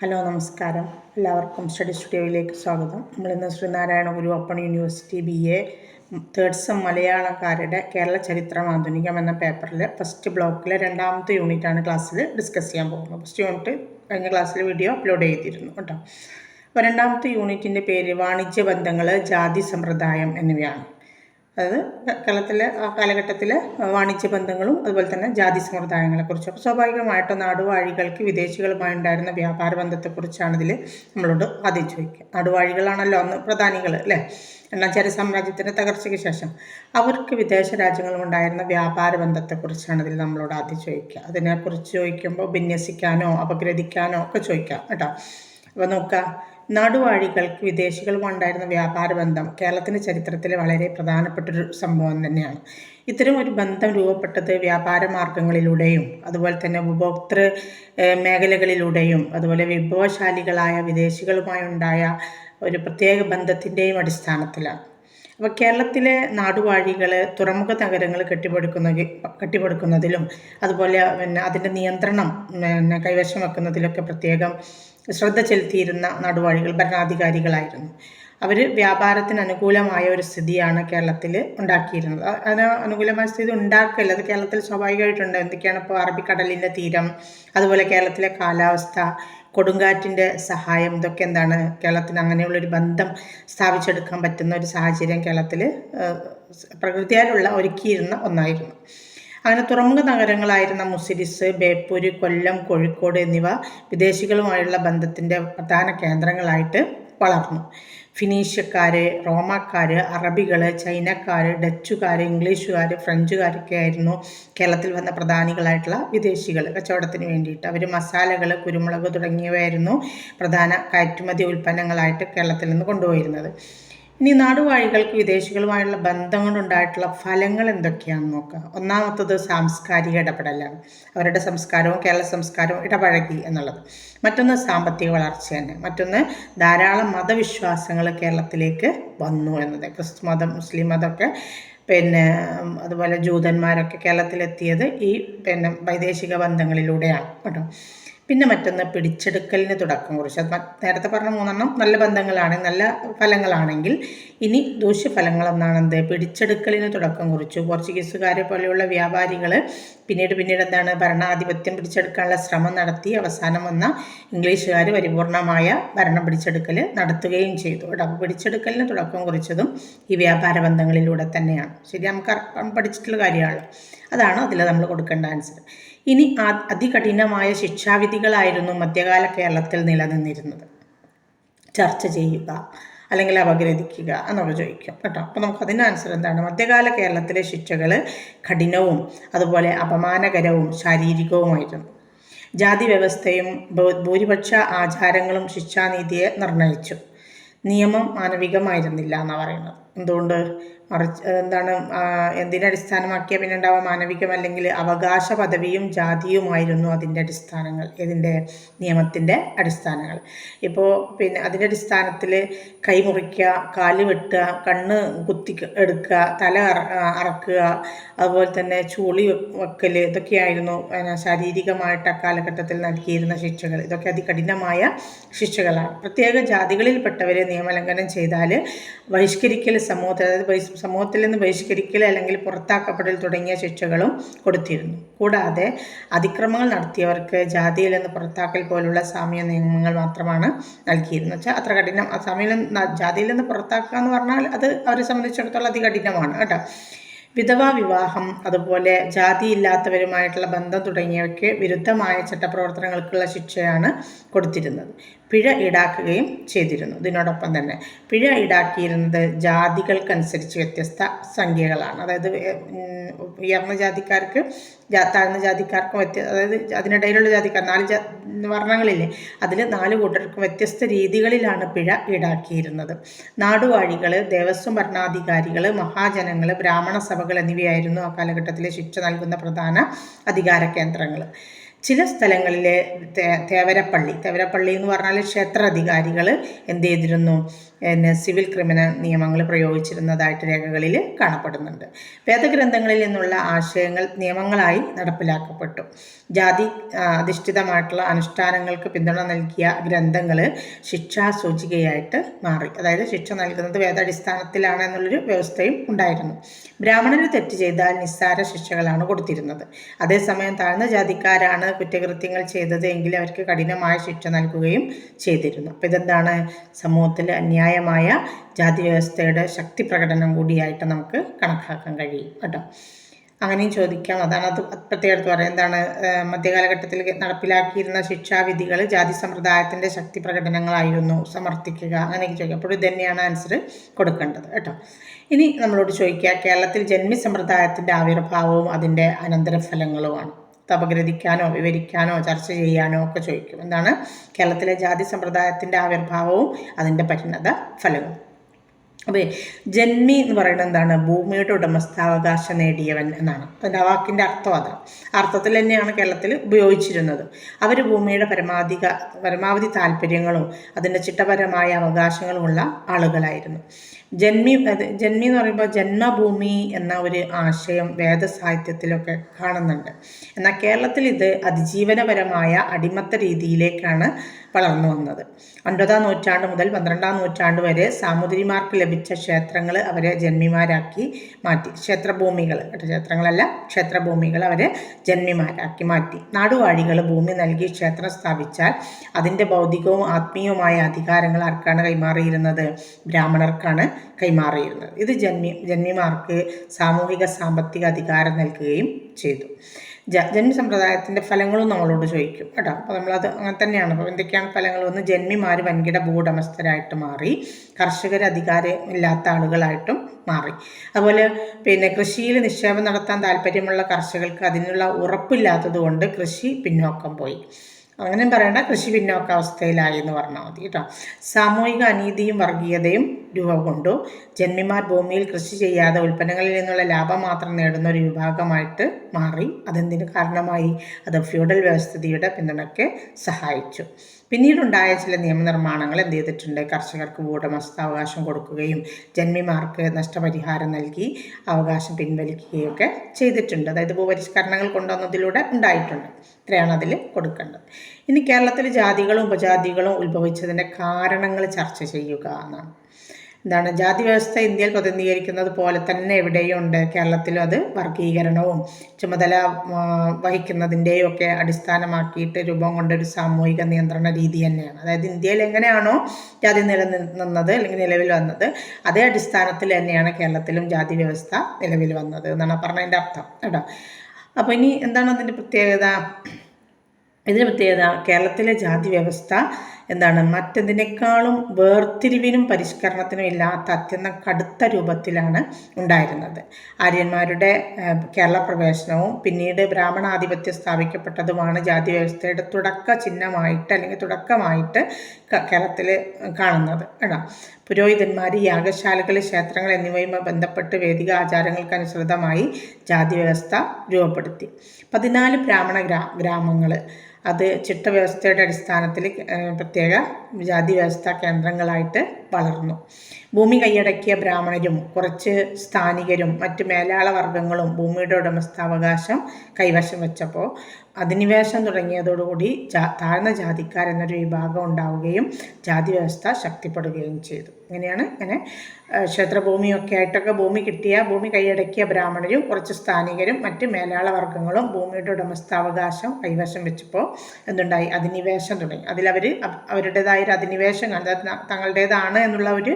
Hello നമസ്കാരം. എല്ലാവർക്കും study സ്റ്റുഡിയോയിലേക്ക് സ്വാഗതം. നമ്മളിന്ന് Sreenarayana Guru open university B A third sem മലയാളക്കാരുടെ Kerala ചരിത്രം ആധുനികം എന്ന പേപ്പറിൽ ഫസ്റ്റ് ബ്ലോക്കിലെ രണ്ടാമത്തെ യൂണിറ്റാണ് ക്ലാസ്സിൽ ഡിസ്കസ് ചെയ്യാൻ പോകുന്നത്. ഫസ്റ്റ് യൂണിറ്റ് കഴിഞ്ഞ ക്ലാസ്സിൽ വീഡിയോ അപ്ലോഡ് ചെയ്തിരുന്നു കേട്ടോ. അപ്പോൾ രണ്ടാമത്തെ യൂണിറ്റിന്റെ പേര് വാണിജ്യ ബന്ധങ്ങൾ ജാതി സമ്പ്രദായം എന്നിവയാണ്. അതായത് കേരളത്തിലെ ആ കാലഘട്ടത്തിലെ വാണിജ്യ ബന്ധങ്ങളും അതുപോലെ തന്നെ ജാതി സമ്പ്രദായങ്ങളെക്കുറിച്ചും അപ്പോൾ സ്വാഭാവികമായിട്ടും നാടുവാഴികൾക്ക് വിദേശികളുമായി ഉണ്ടായിരുന്ന വ്യാപാര ബന്ധത്തെക്കുറിച്ചാണ് ഇതിൽ നമ്മളോട് ആദ്യം ചോദിക്കുക. നാടുവാഴികളാണല്ലോ അന്ന് പ്രധാനികൾ അല്ലേ? എണ്ണാച്ചാരി സാമ്രാജ്യത്തിന്റെ തകർച്ചയ്ക്ക് ശേഷം അവർക്ക് വിദേശ രാജ്യങ്ങളും ഉണ്ടായിരുന്ന വ്യാപാര ബന്ധത്തെക്കുറിച്ചാണ് ഇതിൽ നമ്മളോട് ആദ്യം ചോദിക്കുക. അതിനെക്കുറിച്ച് ചോദിക്കുമ്പോൾ വിന്യസിക്കാനോ അപഗ്രഥിക്കാനോ ഒക്കെ ചോദിക്കാം കേട്ടോ. അപ്പോൾ നോക്കാം നാടുവാഴികൾക്ക് വിദേശികളുമുണ്ടായിരുന്ന വ്യാപാര ബന്ധം കേരളത്തിന്റെ ചരിത്രത്തിൽ വളരെ പ്രധാനപ്പെട്ടൊരു സംഭവം തന്നെയാണ്. ഇത്തരം ഒരു ബന്ധം രൂപപ്പെട്ടത് വ്യാപാര മാർഗങ്ങളിലൂടെയും അതുപോലെ തന്നെ ഉപഭോക്തൃ മേഖലകളിലൂടെയും അതുപോലെ വിഭവശാലികളായ വിദേശികളുമായി ഉണ്ടായ ഒരു പ്രത്യേക ബന്ധത്തിന്റെയും അടിസ്ഥാനത്തിലാണ്. അപ്പോൾ കേരളത്തിലെ നാടുവാഴികൾ തുറമുഖ നഗരങ്ങൾ കെട്ടിപ്പടുക്കുന്ന കെട്ടിപ്പടുക്കുന്നതിലും അതുപോലെ പിന്നെ അതിന്റെ നിയന്ത്രണം പിന്നെ കൈവശം വെക്കുന്നതിലൊക്കെ പ്രത്യേകം ശ്രദ്ധ ചെലുത്തിയിരുന്ന നടുവഴികൾ ഭരണാധികാരികളായിരുന്നു. അവർ വ്യാപാരത്തിന് അനുകൂലമായ ഒരു സ്ഥിതിയാണ് കേരളത്തിൽ ഉണ്ടാക്കിയിരുന്നത്. അതിന് അനുകൂലമായ സ്ഥിതി ഉണ്ടാക്കില്ല. അത് കേരളത്തിൽ സ്വാഭാവികമായിട്ടുണ്ട്? എന്തൊക്കെയാണ് ഇപ്പോൾ അറബിക്കടലിന്റെ തീരം അതുപോലെ കേരളത്തിലെ കാലാവസ്ഥ കൊടുങ്കാറ്റിന്റെ സഹായം ഇതൊക്കെ എന്താണ്? കേരളത്തിന് അങ്ങനെയുള്ളൊരു ബന്ധം സ്ഥാപിച്ചെടുക്കാൻ പറ്റുന്ന ഒരു സാഹചര്യം കേരളത്തിൽ പ്രകൃതിയാലുള്ള ഒരുക്കിയിരുന്ന ഒന്നായിരുന്നു. അങ്ങനെ തുറമുഖ നഗരങ്ങളായിരുന്ന മുസിരിസ് ബേപ്പൂര് കൊല്ലം കോഴിക്കോട് എന്നിവ വിദേശികളുമായുള്ള ബന്ധത്തിന്റെ പ്രധാന കേന്ദ്രങ്ങളായിട്ട് വളർന്നു. ഫിനീഷ്യക്കാർ റോമാക്കാർ അറബികൾ ചൈനക്കാർ ഡച്ചുകാർ ഇംഗ്ലീഷുകാർ ഫ്രഞ്ചുകാരൊക്കെ ആയിരുന്നു കേരളത്തിൽ വന്ന പ്രധാനികളായിട്ടുള്ള വിദേശികൾ കച്ചവടത്തിന് വേണ്ടിയിട്ട് അവർ മസാലകൾ കുരുമുളക് തുടങ്ങിയവയായിരുന്നു പ്രധാന കയറ്റുമതി ഉൽപ്പന്നങ്ങളായിട്ട് കേരളത്തിൽ നിന്ന് കൊണ്ടുപോയിരുന്നത്. ഇനി നാടുവാഴികൾക്ക് വിദേശികളുമായുള്ള ബന്ധം കൊണ്ടുണ്ടായിട്ടുള്ള ഫലങ്ങൾ എന്തൊക്കെയാണെന്ന് നോക്കുക ഒന്നാമത്തത് സാംസ്കാരിക ഇടപെടലാണ്. അവരുടെ സംസ്കാരവും കേരള സംസ്കാരവും ഇടപഴകി എന്നുള്ളത്. മറ്റൊന്ന് സാമ്പത്തിക വളർച്ച തന്നെ. മറ്റൊന്ന് ധാരാളം മതവിശ്വാസങ്ങൾ കേരളത്തിലേക്ക് വന്നു എന്നത്. ക്രിസ്തു മതം മുസ്ലിം മതമൊക്കെ പിന്നെ അതുപോലെ ജൂതന്മാരൊക്കെ കേരളത്തിലെത്തിയത് ഈ പിന്നെ വൈദേശിക ബന്ധങ്ങളിലൂടെയാണ് കേട്ടോ. പിന്നെ മറ്റൊന്ന് പിടിച്ചെടുക്കലിന് തുടക്കം കുറിച്ച്. നേരത്തെ പറഞ്ഞ മൂന്നെണ്ണം നല്ല ബന്ധങ്ങളാണ് നല്ല ഫലങ്ങളാണെങ്കിൽ ഇനി ദൂഷ്യഫലങ്ങൾ എന്നാണെന്ത് പിടിച്ചെടുക്കലിന് തുടക്കം കുറിച്ചു. പോർച്ചുഗീസുകാരെ പോലെയുള്ള വ്യാപാരികൾ പിന്നീട് പിന്നീട് എന്താണ്? ഭരണാധിപത്യം പിടിച്ചെടുക്കാനുള്ള ശ്രമം നടത്തി അവസാനം വന്ന ഇംഗ്ലീഷുകാർ പരിപൂർണമായ ഭരണം പിടിച്ചെടുക്കൽ നടത്തുകയും ചെയ്തു. കേട്ടോ. പിടിച്ചെടുക്കലിന് തുടക്കം കുറിച്ചതും ഈ വ്യാപാര ബന്ധങ്ങളിലൂടെ തന്നെയാണ്. ശരി നമുക്ക് പഠിച്ചിട്ടുള്ള കാര്യമാണല്ലോ. അതാണ് അതിൽ നമ്മൾ കൊടുക്കേണ്ട ആൻസർ ഇനി അതികഠിനമായ ശിക്ഷാവിധികളായിരുന്നു മധ്യകാല കേരളത്തിൽ നിലനിന്നിരുന്നത്. ചർച്ച ചെയ്യുക അല്ലെങ്കിൽ അപഗ്രഥിക്കുക എന്നൊക്കെ ചോദിക്കും കേട്ടോ. അപ്പോൾ നമുക്ക് അതിന്റെ ആൻസർ എന്താണ്? മധ്യകാല കേരളത്തിലെ ശിക്ഷകൾ കഠിനവും അതുപോലെ അപമാനകരവും ശാരീരികവുമായിരുന്നു. ജാതി വ്യവസ്ഥയും ഭൂരിപക്ഷ ആചാരങ്ങളും ശിക്ഷാനീതിയെ നിർണയിച്ചു. നിയമം മാനവികമായിരുന്നില്ല എന്നാണ് പറയുന്നത്. എന്തുകൊണ്ട് മറിച്ച് എന്താണ് എന്തിനെ അടിസ്ഥാനമാക്കിയാൽ പിന്നെ ഉണ്ടാവുക? മാനവികം അല്ലെങ്കിൽ അവകാശ പദവിയും ജാതിയുമായിരുന്നു അതിന്റെ അടിസ്ഥാനങ്ങൾ ഇതിന്റെ നിയമത്തിന്റെ അടിസ്ഥാനങ്ങൾ. ഇപ്പോൾ പിന്നെ അതിന്റെ അടിസ്ഥാനത്തിൽ കൈ മുറിക്കുക കാൽ വെട്ടുക കണ്ണ് കുത്തി എടുക്കുക തല അറക്കുക അതുപോലെ തന്നെ ചൂളി വെക്കൽ ഇതൊക്കെയായിരുന്നു ശാരീരികമായിട്ട് അക്കാലഘട്ടത്തിൽ നൽകിയിരുന്ന ശിക്ഷകൾ. ഇതൊക്കെ അതികഠിനമായ ശിക്ഷകളാണ്. പ്രത്യേക ജാതികളിൽപ്പെട്ടവരെ നിയമലംഘനം ചെയ്താൽ ബഹിഷ്കരിക്കൽ സമൂഹത്തിൽ അതായത് സമൂഹത്തിൽ നിന്ന് ബഹിഷ്കരിക്കൽ അല്ലെങ്കിൽ പുറത്താക്കപ്പെടൽ തുടങ്ങിയ ശിക്ഷകളും കൊടുത്തിരുന്നു. കൂടാതെ അതിക്രമങ്ങൾ നടത്തിയവർക്ക് ജാതിയിൽ നിന്ന് പുറത്താക്കൽ പോലുള്ള സാമ്യ നിയമങ്ങൾ മാത്രമാണ് നൽകിയിരുന്നത്. വെച്ചാൽ അത്ര കഠിനം നിന്ന് ജാതിയിൽ നിന്ന് പുറത്താക്കുക എന്ന് പറഞ്ഞാൽ അത് അവരെ സംബന്ധിച്ചിടത്തോളം അതികഠിനമാണ് കേട്ടോ. വിധവാ വിവാഹം അതുപോലെ ജാതിയില്ലാത്തവരുമായിട്ടുള്ള ബന്ധം തുടങ്ങിയവയ്ക്ക് വിരുദ്ധമായ ചട്ടപ്രവർത്തനങ്ങൾക്കുള്ള ശിക്ഷയാണ് കൊടുത്തിരുന്നത്. പിഴ ഈടാക്കുകയും ചെയ്തിരുന്നു. ഇതിനോടൊപ്പം തന്നെ പിഴ ഈടാക്കിയിരുന്നത് ജാതികൾക്കനുസരിച്ച് വ്യത്യസ്ത സംഖ്യകളാണ്. അതായത് ഉയർന്ന ജാതിക്കാർക്ക് താഴ്ന്ന ജാതിക്കാർക്കും വ്യത്യ അതായത് അതിനിടയിലുള്ള ജാതിക്കാർ നാല് ജാ വർണങ്ങളില്ലേ? അതിൽ നാല് കൂട്ടർക്കും വ്യത്യസ്ത രീതികളിലാണ് പിഴ ഈടാക്കിയിരുന്നത്. നാടുവാഴികൾ ദേവസ്വം ഭരണാധികാരികൾ മഹാജനങ്ങൾ ബ്രാഹ്മണ സഭകൾ എന്നിവയായിരുന്നു ആ കാലഘട്ടത്തിലെ ശിക്ഷ നൽകുന്ന പ്രധാന അധികാര കേന്ദ്രങ്ങൾ ചില സ്ഥലങ്ങളിലെ തേവരപ്പള്ളി. തേവരപ്പള്ളി എന്ന് പറഞ്ഞാൽ ക്ഷേത്ര അധികാരികൾ എന്ത് ചെയ്തിരുന്നു? പിന്നെ സിവിൽ ക്രിമിനൽ നിയമങ്ങൾ പ്രയോഗിച്ചിരുന്നതായിട്ട് രേഖകളിൽ കാണപ്പെടുന്നുണ്ട്. വേദഗ്രന്ഥങ്ങളിൽ നിന്നുള്ള ആശയങ്ങൾ നിയമങ്ങളായി നടപ്പിലാക്കപ്പെട്ടു. ജാതി അധിഷ്ഠിതമായിട്ടുള്ള അനുഷ്ഠാനങ്ങൾക്ക് പിന്തുണ നൽകിയ ഗ്രന്ഥങ്ങൾ ശിക്ഷാ സൂചികയായിട്ട് മാറി. അതായത് ശിക്ഷ നൽകുന്നത് വേദാടിസ്ഥാനത്തിലാണ് എന്നുള്ളൊരു വ്യവസ്ഥയും ഉണ്ടായിരുന്നു. ബ്രാഹ്മണർ തെറ്റ് ചെയ്താൽ നിസ്സാര ശിക്ഷകളാണ് കൊടുത്തിരുന്നത്. അതേസമയം താഴ്ന്ന ജാതിക്കാരാണ് കുറ്റകൃത്യങ്ങൾ ചെയ്തത് എങ്കിൽ അവർക്ക് കഠിനമായ ശിക്ഷ നൽകുകയും ചെയ്തിരുന്നു. അപ്പം ഇതെന്താണ്? സമൂഹത്തിൽ അന്യായമായ ജാതി വ്യവസ്ഥയുടെ ശക്തി പ്രകടനം കൂടിയായിട്ട് നമുക്ക് കണക്കാക്കാൻ കഴിയും കേട്ടോ. അങ്ങനെയും ചോദിക്കാം. അതാണ് അത് പ്രത്യേകത്ത് പറയാം. എന്താണ് മധ്യകാലഘട്ടത്തിൽ നടപ്പിലാക്കിയിരുന്ന ശിക്ഷാവിധികൾ ജാതി സമ്പ്രദായത്തിന്റെ ശക്തി പ്രകടനങ്ങളായിരുന്നു സമർത്ഥിക്കുക അങ്ങനെയൊക്കെ ചോദിക്കുക അപ്പോൾ ഇത് തന്നെയാണ് ആൻസർ കൊടുക്കേണ്ടത് കേട്ടോ. ഇനി നമ്മളോട് ചോദിക്കുക കേരളത്തിൽ ജന്മി സമ്പ്രദായത്തിന്റെ ആവിർഭാവവും അതിന്റെ അനന്തരഫലങ്ങളുമാണ്. അപഗ്രഥിക്കാനോ വിവരിക്കാനോ ചർച്ച ചെയ്യാനോ ഒക്കെ ചോദിക്കും. എന്താണ്? കേരളത്തിലെ ജാതി സമ്പ്രദായത്തിന്റെ ആവിർഭാവവും അതിന്റെ പരിണത ഫലവും അപ്പോൾ ജന്മി എന്ന് പറയുന്നത് എന്താണ്? ഭൂമിയുടെ ഉടമസ്ഥാവകാശം നേടിയവൻ എന്നാണ്. അതിന്റെ വാക്കിന്റെ അർത്ഥം അതാണ് അർത്ഥത്തിൽ തന്നെയാണ് കേരളത്തിൽ ഉപയോഗിച്ചിരുന്നത്. അവർ ഭൂമിയുടെ പരമാധിക പരമാവധി താല്പര്യങ്ങളും അതിന്റെ ചിട്ടപരമായ അവകാശങ്ങളുമുള്ള ആളുകളായിരുന്നു. ജന്മി ജന്മി എന്ന് പറയുമ്പോൾ ജന്മഭൂമി എന്ന ഒരു ആശയം വേദസാഹിത്യത്തിലൊക്കെ കാണുന്നുണ്ട്. എന്നാൽ കേരളത്തിൽ ഇത് അതിജീവനപരമായ അടിമത്ത രീതിയിലേക്കാണ് വളർന്നു വന്നത്. ഒൻപതാം നൂറ്റാണ്ട് മുതൽ പന്ത്രണ്ടാം നൂറ്റാണ്ട് വരെ സാമുദ്രിമാർക്ക് ലഭിച്ച ക്ഷേത്രങ്ങൾ അവരെ ജന്മിമാരാക്കി മാറ്റി. ക്ഷേത്രഭൂമികൾ ക്ഷേത്രങ്ങളല്ല ക്ഷേത്രഭൂമികൾ അവരെ ജന്മിമാരാക്കി മാറ്റി. നാടുവാഴികൾ ഭൂമി നൽകി ക്ഷേത്രം സ്ഥാപിച്ചാൽ അതിന്റെ ഭൗതികവും ആത്മീയവുമായ അധികാരങ്ങൾ ആർക്കാണ് കൈമാറിയിരുന്നത്? ബ്രാഹ്മണർക്കാണ് കൈമാറിയിരുന്നത്. ഇത് ജന്മി ജന്മിമാർക്ക് സാമൂഹിക സാമ്പത്തിക അധികാരം നൽകുകയും ചെയ്തു. ജന്മി സമ്പ്രദായത്തിന്റെ ഫലങ്ങളും നമ്മളോട് ചോദിക്കും കേട്ടോ. അപ്പോൾ നമ്മളത് അങ്ങനെ തന്നെയാണ് അപ്പോൾ എന്തൊക്കെയാണ് ഫലങ്ങൾ? ഒന്ന് ജന്മിമാർ വൻകിട ഭൂടമസ്ഥരായിട്ട് മാറി കർഷകർ അധികാരമില്ലാത്ത ആളുകളായിട്ടും മാറി. അതുപോലെ പിന്നെ കൃഷിയിൽ നിക്ഷേപം നടത്താൻ താല്പര്യമുള്ള കർഷകർക്ക് അതിനുള്ള ഉറപ്പില്ലാത്തതുകൊണ്ട് കൃഷി പിന്നോക്കം പോയി. അങ്ങനെയും പറയേണ്ട കൃഷി പിന്നോക്കാവസ്ഥയിലായി എന്ന് പറഞ്ഞാൽ മതി കേട്ടോ. സാമൂഹിക അനീതിയും വർഗീയതയും രൂപം കൊണ്ടു. ജന്മിമാർ ഭൂമിയിൽ കൃഷി ചെയ്യാതെ ഉൽപ്പന്നങ്ങളിൽ നിന്നുള്ള ലാഭം മാത്രം നേടുന്ന ഒരു വിഭാഗമായിട്ട് മാറി. അതെന്തിന് കാരണമായി? അത് ഫ്യൂഡൽ വ്യവസ്ഥിതിയുടെ പിന്തുണയ്ക്ക് സഹായിച്ചു. പിന്നീടുണ്ടായ ചില നിയമനിർമ്മാണങ്ങൾ എന്ത് ചെയ്തിട്ടുണ്ട്? കർഷകർക്ക് ഉടമസ്ഥാവകാശം കൊടുക്കുകയും ജന്മിമാർക്ക് നഷ്ടപരിഹാരം നൽകി അവകാശം പിൻവലിക്കുകയൊക്കെ ചെയ്തിട്ടുണ്ട്. അതായത് ഭൂപരിഷ്കരണങ്ങൾ കൊണ്ടുവന്നതിലൂടെ ഉണ്ടായിട്ടുണ്ട്. ഇത്രയാണ് അതിൽ കൊടുക്കേണ്ടത്. ഇനി കേരളത്തിൽ ജാതികളും ഉപജാതികളും ഉത്ഭവിച്ചതിന്റെ കാരണങ്ങൾ ചർച്ച ചെയ്യുക എന്നാണ്. എന്താണ് ജാതി വ്യവസ്ഥ ഇന്ത്യയിൽ പ്രതിനിധീകരിക്കുന്നത് പോലെ തന്നെ എവിടെയും ഉണ്ട്. കേരളത്തിലും അത് വർഗീകരണവും ചുമതല വഹിക്കുന്നതിന്റെയും ഒക്കെ അടിസ്ഥാനമാക്കിയിട്ട് രൂപം കൊണ്ടൊരു സാമൂഹിക നിയന്ത്രണ രീതി തന്നെയാണ്. അതായത് ഇന്ത്യയിൽ എങ്ങനെയാണോ ജാതി നിലനിന്നത് അല്ലെങ്കിൽ നിലവിൽ വന്നത് അതേ അടിസ്ഥാനത്തിൽ തന്നെയാണ് കേരളത്തിലും ജാതി വ്യവസ്ഥ നിലവിൽ വന്നത് എന്നാണ് പറഞ്ഞതിന്റെ അർത്ഥം കേട്ടോ. അപ്പോൾ ഇനി എന്താണ് അതിന്റെ പ്രത്യേകത? ഇതിന് പ്രത്യേകത കേരളത്തിലെ ജാതി വ്യവസ്ഥ എന്താണ് മറ്റതിനേക്കാളും വേർതിരിവിനും പരിഷ്കരണത്തിനും ഇല്ലാത്ത അത്യന്തം കടുത്ത രൂപത്തിലാണ് ഉണ്ടായിരുന്നത്. ആര്യന്മാരുടെ കേരള പ്രവേശനവും പിന്നീട് ബ്രാഹ്മണാധിപത്യം സ്ഥാപിക്കപ്പെട്ടതുമാണ് ജാതി വ്യവസ്ഥയുടെ തുടക്ക ചിഹ്നമായിട്ട് അല്ലെങ്കിൽ തുടക്കമായിട്ട് കേരളത്തിൽ കാണുന്നത്. കേട്ടോ പുരോഹിതന്മാർ യാഗശാലകൾ ക്ഷേത്രങ്ങൾ എന്നിവയുമായി ബന്ധപ്പെട്ട് വേദിക ആചാരങ്ങൾക്കനുസൃതമായി ജാതി വ്യവസ്ഥ രൂപപ്പെടുത്തി. പതിനാല് ബ്രാഹ്മണ ഗ്രാ ഗ്രാമങ്ങൾ അത് ചിട്ടവ്യവസ്ഥയുടെ അടിസ്ഥാനത്തിൽ പ്രത്യേക ജാതി വ്യവസ്ഥാ കേന്ദ്രങ്ങളായിട്ട് വളർന്നു. ഭൂമി കൈയടക്കിയ ബ്രാഹ്മണരും കുറച്ച് സ്ഥാനികരും മറ്റ് മേലാള വർഗങ്ങളും ഭൂമിയുടെ ഉടമസ്ഥാവകാശം കൈവശം വെച്ചപ്പോൾ അധിനിവേശം തുടങ്ങിയതോടുകൂടി ജാ താഴ്ന്ന ജാതിക്കാരെന്നൊരു വിഭാഗം ഉണ്ടാവുകയും ജാതി വ്യവസ്ഥ ശക്തിപ്പെടുകയും ചെയ്തു. ഇങ്ങനെയാണ് ഇങ്ങനെ ക്ഷേത്രഭൂമിയൊക്കെ ആയിട്ടൊക്കെ ഭൂമി കിട്ടിയ ഭൂമി കൈയടക്കിയ ബ്രാഹ്മണരും കുറച്ച് സ്ഥാനികരും മറ്റ് മേലാള വർഗങ്ങളും ഭൂമിയുടെ ഉടമസ്ഥാവകാശം കൈവശം വെച്ചപ്പോൾ എന്തുണ്ടായി? അധിനിവേശം തുടങ്ങി. അതിലവർ അവരുടേതായ ഒരു അധിനിവേശം കണ്ടത് തങ്ങളുടേതാണ് എന്നുള്ള ഒരു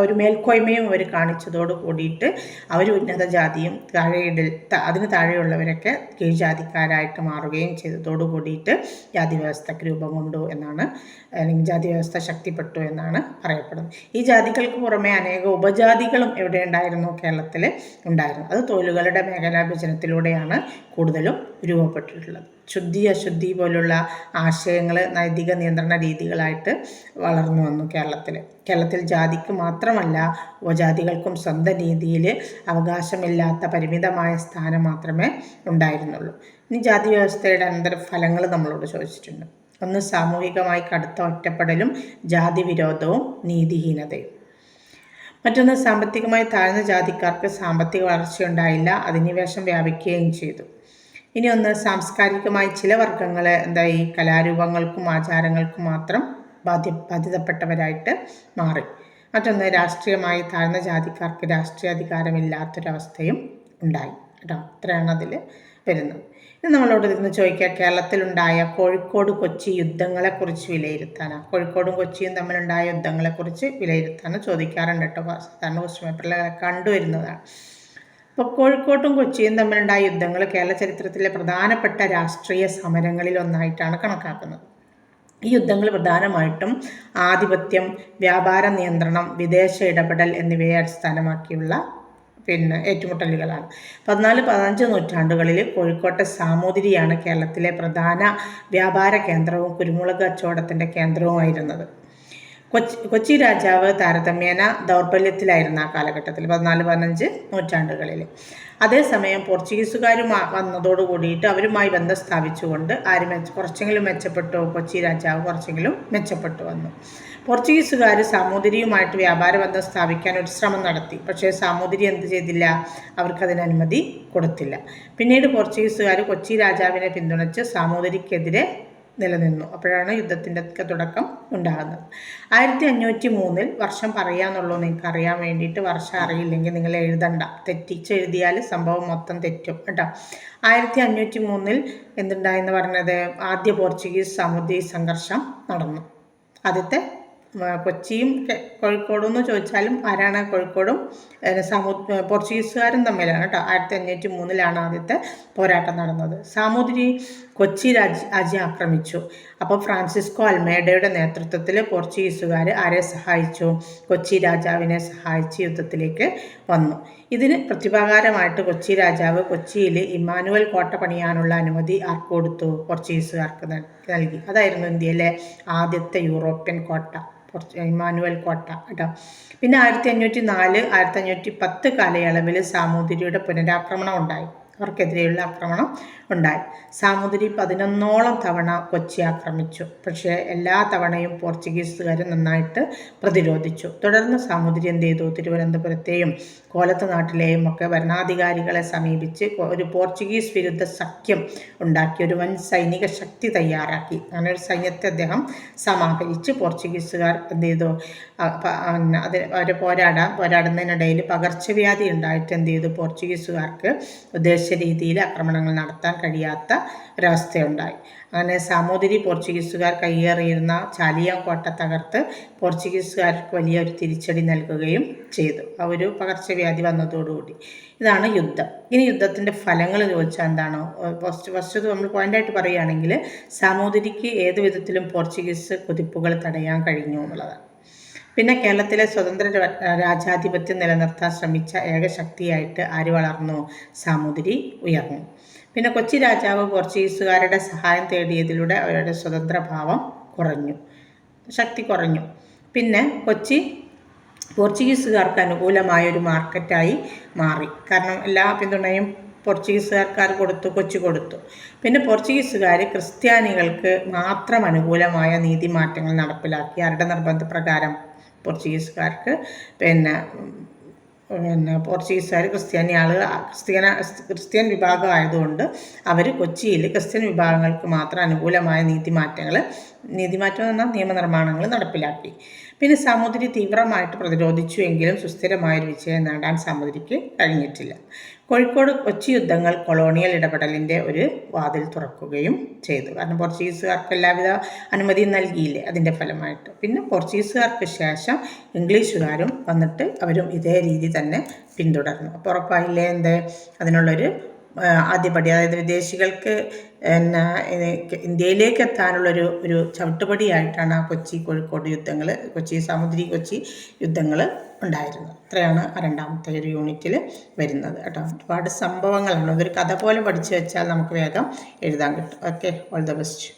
ഒരു മേൽക്കോയ്മയും അവർ കാണിച്ചതോട് കൂടിയിട്ട് അവർ ഉന്നത ജാതിയും താഴെയിടൽ അതിന് താഴെയുള്ളവരൊക്കെ കീഴ്ജാതിക്കാരായിട്ട് മാറുകയും ചെയ്തതോട് കൂടിയിട്ട് ജാതി വ്യവസ്ഥയ്ക്ക് രൂപം കൊണ്ടു എന്നാണ് അല്ലെങ്കിൽ ജാതി വ്യവസ്ഥ ശക്തിപ്പെട്ടു എന്നാണ് പറയപ്പെടുന്നത്. ഈ ജാതികൾക്ക് പുറമെ അനേക ഉപജാതികളും എവിടെ ഉണ്ടായിരുന്നു? കേരളത്തിൽ ഉണ്ടായിരുന്നു. അത് തൊഴിലുകളുടെ മേഖലാ വിഭജനത്തിലൂടെയാണ് കൂടുതലും രൂപപ്പെട്ടിട്ടുള്ളത്. ശുദ്ധി അശുദ്ധി പോലുള്ള ആശയങ്ങൾ നൈതിക നിയന്ത്രണ രീതികളായിട്ട് വളർന്നു വന്നു കേരളത്തിൽ. കേരളത്തിൽ ജാതിക്ക് മാത്രമല്ല ഉപജാതികൾക്കും സ്വന്തം രീതിയിൽ അവകാശമില്ലാത്ത പരിമിതമായ സ്ഥാനം മാത്രമേ ഉണ്ടായിരുന്നുള്ളൂ. ഇനി ജാതി വ്യവസ്ഥയുടെ അനന്തരഫലങ്ങൾ നമ്മളോട് ചോദിച്ചിട്ടുണ്ട്. ഒന്ന് സാമൂഹികമായി കടുത്ത ഒറ്റപ്പെടലും ജാതി വിരോധവും നീതിഹീനതയും. മറ്റൊന്ന് സാമ്പത്തികമായി താഴ്ന്ന ജാതിക്കാർക്ക് സാമ്പത്തിക വളർച്ചയുണ്ടായില്ല അധിനിവേശം വ്യാപിക്കുകയും ചെയ്തു. ഇനി ഒന്ന് സാംസ്കാരികമായി ചില വർഗങ്ങൾ എന്താ ഈ കലാരൂപങ്ങൾക്കും ആചാരങ്ങൾക്കും മാത്രം ബാധ്യ ബാധ്യതപ്പെട്ടവരായിട്ട് മാറി. മറ്റൊന്ന് രാഷ്ട്രീയമായി താഴ്ന്ന ജാതിക്കാർക്ക് രാഷ്ട്രീയ അധികാരമില്ലാത്തൊരവസ്ഥയും ഉണ്ടായി. കേട്ടോ അത്രയാണ് അതിൽ വരുന്നത്. ഇനി നമ്മളോട് ഇന്ന് ചോദിക്കുക കേരളത്തിലുണ്ടായ കോഴിക്കോട് കൊച്ചി യുദ്ധങ്ങളെക്കുറിച്ച് വിലയിരുത്താനാണ് കോഴിക്കോടും കൊച്ചിയും തമ്മിലുണ്ടായ യുദ്ധങ്ങളെക്കുറിച്ച് വിലയിരുത്താനും ചോദിക്കാറുണ്ട് കേട്ടോ. സാധാരണ ക്വസ്റ്റ്യൻ പേപ്പറിൽ കണ്ടുവരുന്നതാണ്. അപ്പോൾ കോഴിക്കോട്ടും കൊച്ചിയും തമ്മിലുണ്ടായ യുദ്ധങ്ങൾ കേരള ചരിത്രത്തിലെ പ്രധാനപ്പെട്ട രാഷ്ട്രീയ സമരങ്ങളിൽ ഒന്നായിട്ടാണ് കണക്കാക്കുന്നത്. ഈ യുദ്ധങ്ങൾ പ്രധാനമായിട്ടും ആധിപത്യം വ്യാപാര നിയന്ത്രണം വിദേശ ഇടപെടൽ എന്നിവയെ അടിസ്ഥാനമാക്കിയുള്ള പിന്നെ ഏറ്റുമുട്ടലുകളാണ്. പതിനാല് പതിനഞ്ച് നൂറ്റാണ്ടുകളിൽ കോഴിക്കോട്ടെ സാമൂതിരിയാണ് കേരളത്തിലെ പ്രധാന വ്യാപാര കേന്ദ്രവും കുരുമുളക് കച്ചവടത്തിന്റെ കേന്ദ്രവുമായിരുന്നത്. കൊച്ചി കൊച്ചി രാജാവ് താരതമ്യേന ദൗർബല്യത്തിലായിരുന്ന ആ കാലഘട്ടത്തിൽ പതിനാല് പതിനഞ്ച് നൂറ്റാണ്ടുകളിൽ. അതേസമയം പോർച്ചുഗീസുകാരും വന്നതോട് കൂടിയിട്ട് അവരുമായി ബന്ധം സ്ഥാപിച്ചുകൊണ്ട് ആര് മെച്ച കുറച്ചെങ്കിലും മെച്ചപ്പെട്ടു കൊച്ചി രാജാവ് കുറച്ചെങ്കിലും മെച്ചപ്പെട്ടു വന്നു. പോർച്ചുഗീസുകാർ സാമൂതിരിയുമായിട്ട് വ്യാപാര ബന്ധം സ്ഥാപിക്കാൻ ഒരു ശ്രമം നടത്തി. പക്ഷേ സാമൂതിരി എന്ത് ചെയ്തില്ല? അവർക്കതിന് അനുമതി കൊടുത്തില്ല. പിന്നീട് പോർച്ചുഗീസുകാർ കൊച്ചി രാജാവിനെ പിന്തുണച്ച് സാമൂതിരിക്കെതിരെ നിലനിന്നു. അപ്പോഴാണ് യുദ്ധത്തിന്റെ ഒക്കെ തുടക്കം ഉണ്ടാകുന്നത്. ആയിരത്തി അഞ്ഞൂറ്റി മൂന്നിൽ വർഷം പറയാന്നുള്ളൂ നിങ്ങൾക്ക് അറിയാൻ വേണ്ടിയിട്ട്. വർഷം അറിയില്ലെങ്കിൽ നിങ്ങൾ എഴുതണ്ട. തെറ്റിച്ച് എഴുതിയാൽ സംഭവം മൊത്തം തെറ്റും കേട്ടോ. ആയിരത്തി അഞ്ഞൂറ്റി മൂന്നിൽ എന്തുണ്ടായെന്ന് പറഞ്ഞത്? ആദ്യ പോർച്ചുഗീസ് സമുദ്രി സംഘർഷം നടന്നു. ആദ്യത്തെ കൊച്ചിയും കോഴിക്കോടും എന്ന് ചോദിച്ചാലും ആരാണ് കോഴിക്കോടും സമു പോർച്ചുഗീസുകാരും തമ്മിലാണ് കേട്ടോ ആയിരത്തി അഞ്ഞൂറ്റി മൂന്നിലാണ് ആദ്യത്തെ പോരാട്ടം നടന്നത്. സാമൂതിരി കൊച്ചി രാജ്യ ആക്രമിച്ചു. അപ്പോൾ ഫ്രാൻസിസ്കോ അൽമേഡയുടെ നേതൃത്വത്തിൽ പോർച്ചുഗീസുകാർ ആരെ സഹായിച്ചു? കൊച്ചി രാജാവിനെ സഹായിച്ച് യുദ്ധത്തിലേക്ക് വന്നു. ഇതിന് പ്രത്യുപകാരമായിട്ട് കൊച്ചി രാജാവ് കൊച്ചിയിൽ ഇമ്മാനുവൽ കോട്ട പണിയാനുള്ള അനുമതി ആർക്ക് കൊടുത്തു? പോർച്ചുഗീസുകാർക്ക് നൽകി. അതായിരുന്നു ഇന്ത്യയിലെ ആദ്യത്തെ യൂറോപ്യൻ കോട്ട ഇമ്മാനുവൽ കോട്ട കേട്ടോ. പിന്നെ ആയിരത്തി അഞ്ഞൂറ്റി നാല് ആയിരത്തി അഞ്ഞൂറ്റി പത്ത് കാലയളവിൽ സാമൂതിരിയുടെ പുനരാക്രമണം ഉണ്ടായി. അവർക്കെതിരെയുള്ള ആക്രമണം ഉണ്ടായി. സാമൂതിരി പതിനൊന്നോളം തവണ കൊച്ചി ആക്രമിച്ചു. പക്ഷേ എല്ലാ തവണയും പോർച്ചുഗീസുകാർ നന്നായിട്ട് പ്രതിരോധിച്ചു. തുടർന്ന് സാമുദ്രി എന്ത് ചെയ്തു? തിരുവനന്തപുരത്തെയും കോലത്ത് നാട്ടിലെയും ഒക്കെ ഭരണാധികാരികളെ സമീപിച്ച് ഒരു പോർച്ചുഗീസ് വിരുദ്ധ സഖ്യം ഉണ്ടാക്കി. ഒരു വൻ സൈനിക ശക്തി തയ്യാറാക്കി. അങ്ങനെ ഒരു സൈന്യത്തെ അദ്ദേഹം സമാഹരിച്ച് പോർച്ചുഗീസുകാർ എന്ത് ചെയ്തു? അത് അവർ പോരാടാൻ പോരാടുന്നതിനിടയിൽ പകർച്ചവ്യാധി ഉണ്ടായിട്ട് എന്ത് ചെയ്തു? പോർച്ചുഗീസുകാർക്ക് ഉദ്ദേശ രീതിയിൽ ആക്രമണങ്ങൾ നടത്താൻ കഴിയാത്ത ഒരവസ്ഥയുണ്ടായി. അങ്ങനെ സാമൂതിരി പോർച്ചുഗീസുകാർ കയ്യേറിയിരുന്ന ചാലിയ കോട്ട തകർത്ത് പോർച്ചുഗീസുകാർക്ക് വലിയൊരു തിരിച്ചടി നൽകുകയും ചെയ്തു. ആ ഒരു പകർച്ചവ്യാധി വന്നതോടുകൂടി. ഇതാണ് യുദ്ധം. ഇനി യുദ്ധത്തിന്റെ ഫലങ്ങൾ ചോദിച്ചാൽ എന്താണോ? ഫസ്റ്റ് ഫസ്റ്റ് നമ്മൾ പോയിന്റായിട്ട് പറയുകയാണെങ്കിൽ സാമൂതിരിക്ക് ഏത് വിധത്തിലും പോർച്ചുഗീസ് കുതിപ്പുകൾ തടയാൻ കഴിഞ്ഞു എന്നുള്ളതാണ്. പിന്നെ കേരളത്തിലെ സ്വതന്ത്ര രാജാധിപത്യം നിലനിർത്താൻ ശ്രമിച്ച ഏക ശക്തിയായിട്ട് ആര് വളർന്നു? സാമൂതിരി ഉയർന്നു. പിന്നെ കൊച്ചി രാജാവ് പോർച്ചുഗീസുകാരുടെ സഹായം തേടിയതിലൂടെ അവരുടെ സ്വതന്ത്ര ഭാവം കുറഞ്ഞു. ശക്തി കുറഞ്ഞു. പിന്നെ കൊച്ചി പോർച്ചുഗീസുകാർക്ക് അനുകൂലമായ ഒരു മാർക്കറ്റായി മാറി. കാരണം എല്ലാ പിന്തുണയും പോർച്ചുഗീസുകാർക്കാർ കൊടുത്തു കൊച്ചു കൊടുത്തു. പിന്നെ പോർച്ചുഗീസുകാർ ക്രിസ്ത്യാനികൾക്ക് മാത്രം അനുകൂലമായ നീതിമാറ്റങ്ങൾ നടപ്പിലാക്കി. ആരുടെ നിർബന്ധപ്രകാരം? പോർച്ചുഗീസുകാർക്ക് പിന്നെ പിന്നെ പോർച്ചുഗീസുകാർ ക്രിസ്ത്യാനി ആളുകൾ ക്രിസ്ത്യാന ക്രിസ്ത്യൻ വിഭാഗം ആയതുകൊണ്ട് അവർ കൊച്ചിയിൽ ക്രിസ്ത്യൻ വിഭാഗങ്ങൾക്ക് മാത്രം അനുകൂലമായ നീതിമാറ്റങ്ങൾ നീതിമാറ്റം എന്ന നിയമനിർമ്മാണങ്ങൾ നടപ്പിലാക്കി. പിന്നെ സാമൂതിരി തീവ്രമായിട്ട് പ്രതിരോധിച്ചു എങ്കിലും സുസ്ഥിരമായൊരു വിജയം നേടാൻ സാമൂതിരിക്ക് കഴിഞ്ഞിട്ടില്ല. കോഴിക്കോട് കൊച്ചി യുദ്ധങ്ങൾ കൊളോണിയൽ ഇടപെടലിന്റെ ഒരു വാതിൽ തുറക്കുകയും ചെയ്തു. കാരണം പോർച്ചുഗീസുകാർക്ക് എല്ലാവിധ അനുമതിയും നൽകിയില്ലേ? അതിന്റെ ഫലമായിട്ട്. പിന്നെ പോർച്ചുഗീസുകാർക്ക് ശേഷം ഇംഗ്ലീഷുകാരും വന്നിട്ട് അവരും ഇതേ രീതി തന്നെ പിന്തുടർന്നു. അപ്പോൾ ഉറപ്പായില്ലേ എന്ത്? അതിനുള്ളൊരു ആദ്യപടി. അതായത് വിദേശികൾക്ക് എന്നാ ഇന്ത്യയിലേക്ക് എത്താനുള്ളൊരു ഒരു ചവിട്ടുപടിയായിട്ടാണ് ആ കൊച്ചി കോഴിക്കോട് യുദ്ധങ്ങൾ കൊച്ചി സാമുദ്രി കൊച്ചി യുദ്ധങ്ങൾ ഉണ്ടായിരുന്നത്. അത്രയാണ് രണ്ടാമത്തെ ഒരു യൂണിറ്റിൽ വരുന്നത് കേട്ടോ. ഒരുപാട് സംഭവങ്ങളാണ്. അതൊരു കഥ പോലെ പഠിച്ചു വെച്ചാൽ നമുക്ക് വേഗം എഴുതാൻ കിട്ടും. Okay all the best.